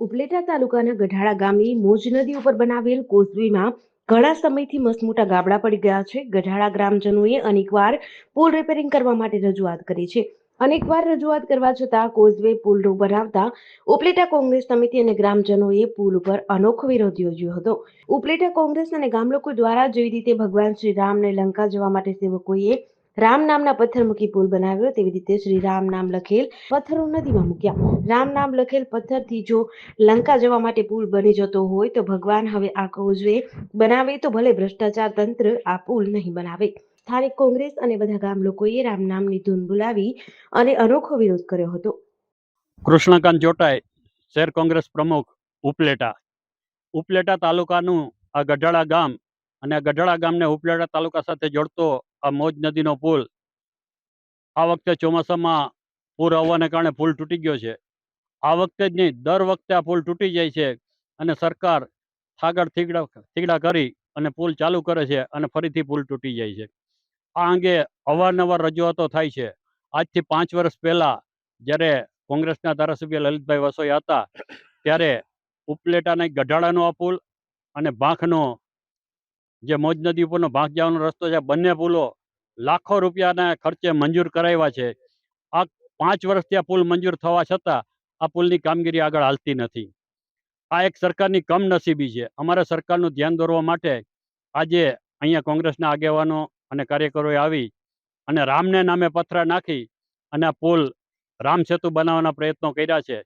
ઉપલેટા તાલુકાના ગઢાળા ગામની મોજ નદી ઉપર બનાવેલ કોઝવેમાં ઘણા સમયથી મસમોટા ગાબડા પડી ગયા છે. ગઢાળા ગ્રામજનોએ અનેકવાર પુલ રિપેરિંગ કરવા માટે રજૂઆત કરી છે. અનેકવાર રજૂઆત કરવા છતાં કોઝવે પુલ બનાવતા ઉપલેટા કોંગ્રેસ સમિતિ અને ગ્રામજનોએ પુલ ઉપર અનોખો વિરોધ યોજ્યો હતો. ઉપલેટા કોંગ્રેસ અને ગામલોકો દ્વારા જેવી રીતે ભગવાન શ્રી રામને લંકા જવા માટે સેવકોએ રામ નામના પથ્થર મૂકી પુલ બનાવ્યો. તેવી રીતે શ્રી રામ નામ લખેલ પથ્થરો નદીમાં મૂક્યા. રામ નામ લખેલ પથ્થરથી જો લંકા જવા માટે પુલ બની જતો હોય તો ભગવાન હવે આ કોઝવે બનાવે તો ભલે ભ્રષ્ટાચાર તંત્ર આ પુલ નહીં બનાવે. સ્થાનિક કોંગ્રેસ અને બધા ગામ લોકોએ રામ નામની ધૂન બોલાવી અને અનોખો વિરોધ કર્યો હતો. કૃષ્ણકાંત જોટાઈ શહેર કોંગ્રેસ પ્રમુખ ઉપલેટા. ઉપલેટા તાલુકાનું આ ગઢડા ગામ અને આ ગઢાળા ગામને ઉપલેટા તાલુકા સાથે જોડતો આ મોજ નદીનો પુલ. આ વખતે ચોમાસામાં પૂર આવવાને કારણે પુલ તૂટી ગયો છે. આ વખતે જ નહીં, દર વખતે આ પુલ તૂટી જાય છે અને સરકાર થાગડ થીગડા થીગડા કરી અને પુલ ચાલુ કરે છે અને ફરીથી પુલ તૂટી જાય છે. આ અંગે અવારનવાર રજૂઆતો થાય છે. આજથી પાંચ વર્ષ પહેલાં જ્યારે કોંગ્રેસના ધારાસભ્ય લલિતભાઈ વસોયા હતા, ત્યારે ઉપલેટાના ગઢાળાનો આ પુલ અને ભાંખનો જે મોજ નદી ઉપરનો ભાગ જવાનો રસ્તો છે બંને પુલો લાખો રૂપિયાના ખર્ચે મંજૂર કરાવ્યા છે. આ પાંચ વર્ષથી આ પુલ મંજૂર થવા છતાં આ પુલની કામગીરી આગળ હાલતી નથી. આ એક સરકારની કમનસીબી છે. અમારે સરકારનું ધ્યાન દોરવા માટે આજે અહીંયા કોંગ્રેસના આગેવાનો અને કાર્યકરોએ આવી અને રામને નામે પથરા નાખી અને આ પુલ રામ સેતુ બનાવવાના પ્રયત્નો કર્યા છે.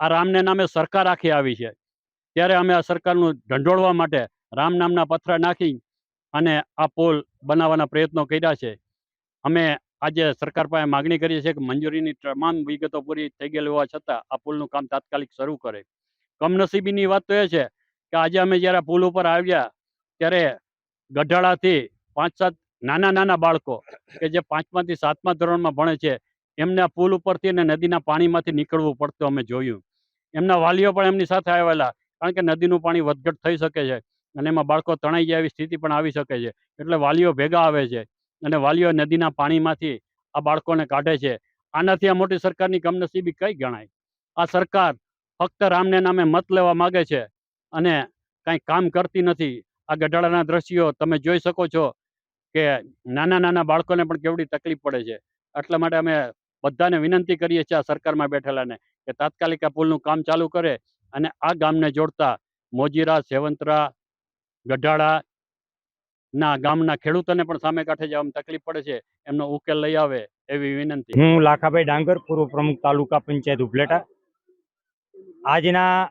આ રામને નામે સરકાર આખી આવી છે. ત્યારે અમે આ સરકારનું ઢંઢોળવા માટે રામ નામના પથરા નાખી અને આ પુલ બનાવવાના પ્રયત્નો કર્યા છે. અમે આજે સરકાર પાસે માગણી કરીએ છીએ કે મંજૂરીની તમામ વિગતો પૂરી થઈ ગયેલી હોવા છતાં આ પુલનું કામ તાત્કાલિક શરૂ કરે. કમનસીબીની વાત તો એ છે કે આજે અમે જ્યારે પુલ ઉપર આવ્યા ત્યારે ગઢાળાથી પાંચ સાત નાના નાના બાળકો કે જે પાંચમાંથી સાતમા ધોરણમાં ભણે છે, એમને પુલ ઉપરથી અને નદીના પાણીમાંથી નીકળવું પડતું અમે જોયું. એમના વાલીઓ પણ એમની સાથે આવેલા, કારણ કે નદીનું પાણી વધઘટ થઈ શકે છે. અને એમાં બાળકો તણાઈ જાય એવી સ્થિતિ પણ આવી શકે છે. એટલે વાલીઓ ભેગા આવે છે અને વાલીઓ નદીના પાણીમાંથી આ બાળકોને કાઢે છે. આનાથી આ મોટી સરકારની કમનસીબી કઈ ગણાય? આ સરકાર ફક્ત રામને નામે મત લેવા માગે છે અને કાંઈ કામ કરતી નથી. આ ગઢાળાના દ્રશ્યો તમે જોઈ શકો છો કે નાના નાના બાળકોને પણ કેવડી તકલીફ પડે છે. એટલા માટે અમે બધાને વિનંતી કરીએ છીએ આ સરકારમાં બેઠેલાને કે તાત્કાલિક આ પુલનું કામ ચાલુ કરે અને આ ગામને જોડતા મોજીરા, સેવંતરા ગઢાળા ના ગામના ખેડૂતોને પણ સામે કાંઠે જવામાં તકલીફ પડે છે. એમનો ઉકેલ લઈ આવે એવી વિનંતી. હું લાખાભાઈ ડાંગર, પૂર્વ પ્રમુખ તાલુકા પંચાયત ઉપલેટા. આજના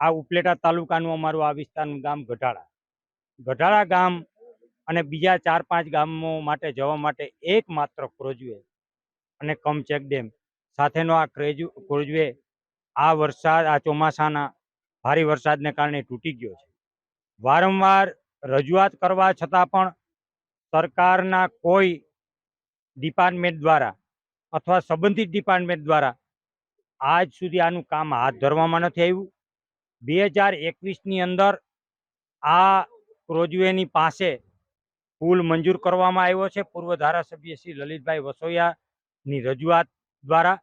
આ ઉપલેટા તાલુકાનું અમારું આ વિસ્તારનું ગામ ગઢાળા. ગઢાળા ગામ અને બીજા ચાર પાંચ ગામો માટે જવા માટે એકમાત્ર ક્રોજવે અને કમ ચેક ડેમ સાથેનો આ ક્રેજ ક્રોજવે આ વરસાદ, આ ચોમાસાના ભારે વરસાદને કારણે તૂટી ગયો છે. વારંવાર રજૂઆત કરવા છતાં પણ સરકારના કોઈ ડિપાર્ટમેન્ટ દ્વારા અથવા સંબંધિત ડિપાર્ટમેન્ટ દ્વારા આજ સુધી આનું કામ હાથ ધરવામાં નથી આવ્યું. બે હજાર એકવીસની અંદર આ ક્રોજવેની પાસે પુલ મંજૂર કરવામાં આવ્યો છે. પૂર્વ ધારાસભ્ય શ્રી લલિતભાઈ વસોયાની રજૂઆત દ્વારા.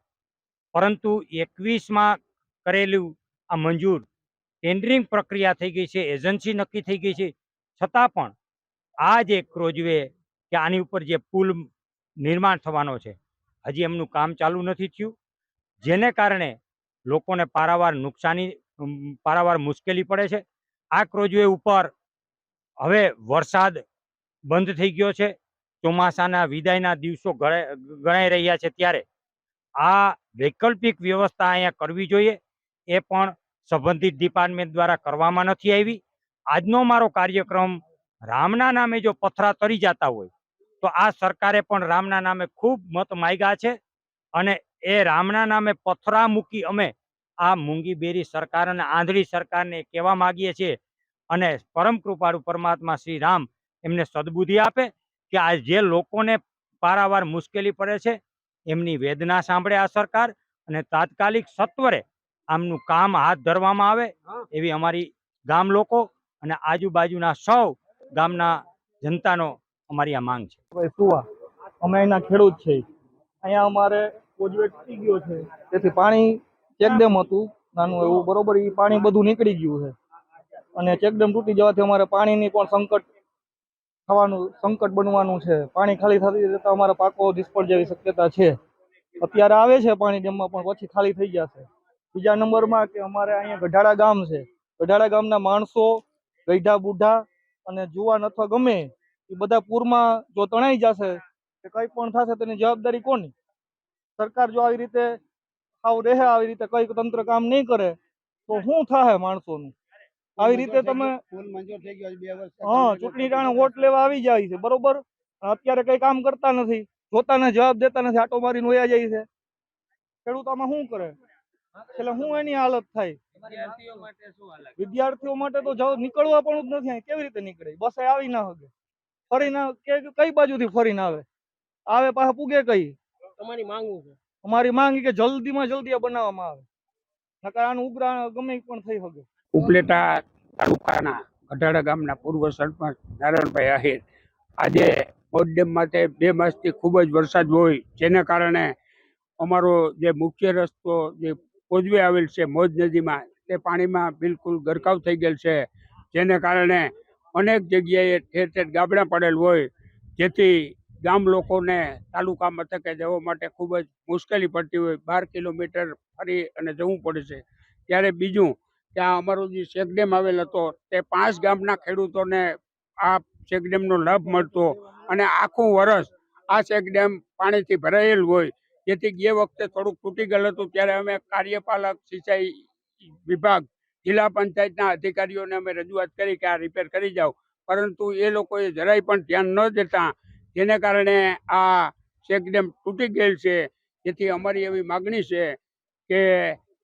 પરંતુ એકવીસમાં કરેલું આ મંજૂર ટેન્ડરિંગ પ્રક્રિયા થઈ ગઈ છે એજન્સી નક્કી થઈ ગઈ છે. છતાં પણ આ જે ક્રોજવે કે આની ઉપર જે પુલ નિર્માણ થવાનો છે, હજી એમનું કામ ચાલુ નથી થયું. જેને કારણે લોકોને પારાવાર નુકસાની પારાવાર મુશ્કેલી પડે છે. આ ક્રોજવે ઉપર હવે વરસાદ બંધ થઈ ગયો છે. ચોમાસાના વિદાયના દિવસો ગણાઈ રહ્યા છે ત્યારે આ વૈકલ્પિક વ્યવસ્થા અહીંયા કરવી જોઈએ. એ પણ સંબંધિત ડિપાર્ટમેન્ટ દ્વારા કરવામાં નથી આવી. આજનો મારો કાર્યક્રમ રામના નામે જો પથરા તરી જતા હોય, તો આ સરકારે પણ રામના નામે ખૂબ મત માગ્યા છે અને એ રામના નામે પથરા મૂકી અમે આ મૂંગીબેરી સરકાર અને આંધળી સરકારને કહેવા માગીએ છીએ અને પરમ કૃપાળુ પરમાત્મા શ્રી રામ એમને સદબુદ્ધિ આપે કે આ જે લોકોને પારાવાર મુશ્કેલી પડે છે, એમની વેદના સાંભળે આ સરકાર અને તાત્કાલિક સત્વરે આમનું કામ હાથ ધરવામાં આવે એવી અમારી ગામ લોકો અને આજુબાજુના સૌ ગામના જનતાનો અમારી આ માંગ છે. સુવા અમે અહીંના ખેડૂત છે. અહીંયા અમારે કોજવે તૂટી ગયો છે. તેથી પાણી ચેકડેમ હતું નાનું એવું બરોબર એ પાણી બધું નીકળી ગયું છે. અને ચેકડેમ તૂટી જવાથી અમારે પાણીની પણ સંકટ થવાનું સંકટ બનવાનું છે. પાણી ખાલી થતી જતા અમારા પાકો નિષ્ફળ જેવી શક્યતા છે. અત્યારે આવે છે પાણી ડેમમાં પણ પછી ખાલી થઈ જશે. બીજા નંબરમાં કે અમારે અહીંયા ગઢાડા ગામ છે. ગઢાડા ગામના માણસો ગઈઢા બુઢા અને જુવાન અથવા ગમે એ બધા પૂરમાં જો તણાઈ જશે કે કંઈ પણ થશે તેની જવાબદારી કોની? સરકાર જો આવી રીતે આવ રહે આવી રીતે કંઈક તંત્ર કામ નહીં કરે તો શું થાય માણસોનું? આવી રીતે તમે હા ચૂંટણી ટાણે વોટ લેવા આવી જાય છે બરોબર? અત્યારે કઈ કામ કરતા નથી જોતાને જવાબ દેતા નથી આટો મારીને વયા જાય છે. ખેડૂત આમાં શું કરે? એટલે હું એની હાલત થાય. વિદ્યાર્થીઓ માટે તો જવા નીકળવા પણ જ નથી. કેવી રીતે નીકળે? બસે આવી ના હગે. ફરી ના કે કઈ બાજુથી ફરીને આવે? આવે પાછા પૂગે કઈ? તમારી માંગવું છે? અમારી માંગ ઈ કે જલ્દીમાં જલ્દી બનાવવામાં આવે. નકર આનું ઉગ્રા ગમે પણ થઈ શકે ઉપલેટા તાલુકાના ગઢાડા ગામના પૂર્વ સરપંચ નારાયણભાઈ આહિર આજે ડેમ માટે બે માસથી ખૂબ જ વરસાદ હોય જેને કારણે અમારો જે મુખ્ય રસ્તો જે કોઝવે આવેલ છે, મોજ નદીમાં. તે પાણીમાં બિલકુલ ગરકાવ થઈ ગયેલ છે. જેને કારણે અનેક જગ્યાએ ઠેર ઠેર ગાબડા પડેલ હોય. જેથી ગામ લોકોને તાલુકા મથકે જવા માટે ખૂબ જ મુશ્કેલી પડતી હોય. બાર કિલોમીટર ફરી અને જવું પડે છે. ત્યારે બીજું ત્યાં અમારો જે ચેકડેમ આવેલ હતો, તે પાંચ ગામના ખેડૂતોને આ ચેકડેમનો લાભ મળતો. અને આખું વર્ષ આ ચેકડેમ પાણીથી ભરાયેલ હોય. જેથી ગયા વખતે થોડુંક તૂટી ગયેલું હતું ત્યારે અમે કાર્યપાલક, સિંચાઈ વિભાગ, જિલ્લા પંચાયતના અધિકારીઓને અમે રજૂઆત કરી કે આ રિપેર કરી જાઓ. પરંતુ એ લોકોએ જરાય પણ ધ્યાન ન દેતા જેને કારણે આ ચેકડેમ તૂટી ગયેલ છે. જેથી અમારી એવી માગણી છે કે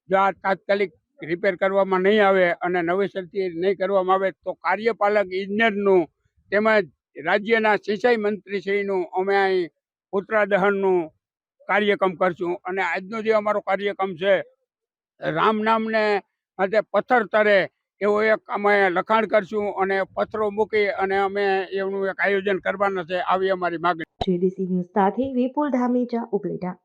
જો આ તાત્કાલિક રિપેર કરવામાં નહીં આવે અને નવેસરથી નહીં કરવામાં આવે તો કાર્યપાલક ઇજનેરનું તેમજ રાજ્યના સિંચાઈ મંત્રીશ્રીનું અમે અહીં પુત્રા દહનનું કાર્યક્રમ કરશું. અને આજનો જે અમારો કાર્યક્રમ છે, રામ નામને માટે પથ્થર તરે એવો એક અમે લખાણ કરશું અને પથ્થરો મૂકી અને અમે એનું એક આયોજન કરવાના છે. આવી અમારી માગણી. જેડીસી ન્યૂઝ સાથે વિપુલ ધામેચા ઉપલેટા.